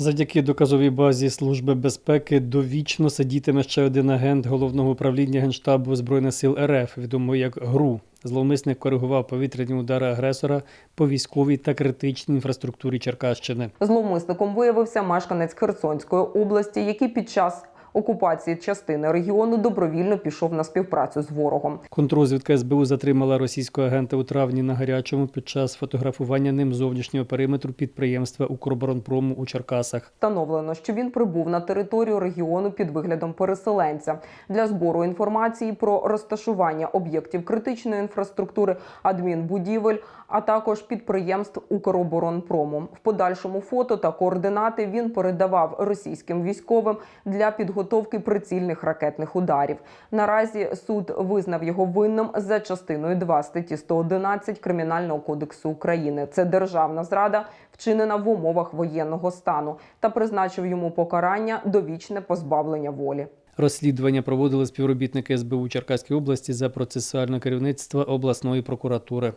Завдяки доказовій базі Служби безпеки довічно сидітиме ще один агент головного управління Генштабу Збройних сил РФ, відомо як ГРУ. Зловмисник коригував повітряні удари агресора по військовій та критичній інфраструктурі Черкащини. Зловмисником виявився мешканець Херсонської області, який під час окупації частини регіону добровільно пішов на співпрацю з ворогом. Контрозвідка СБУ затримала російського агента у травні на гарячому під час фотографування ним зовнішнього периметру підприємства Укроборонпрому у Черкасах. Встановлено, що він прибув на територію регіону під виглядом переселенця для збору інформації про розташування об'єктів критичної інфраструктури, адмінбудівель, а також підприємств Укроборонпрому. В подальшому фото та координати він передавав російським військовим для підготовки прицільних ракетних ударів. Наразі суд визнав його винним за частиною 2 статті 111 Кримінального кодексу України. Це державна зрада, вчинена в умовах воєнного стану, та призначив йому покарання довічне позбавлення волі. Розслідування проводили співробітники СБУ Черкаської області за процесуальне керівництво обласної прокуратури.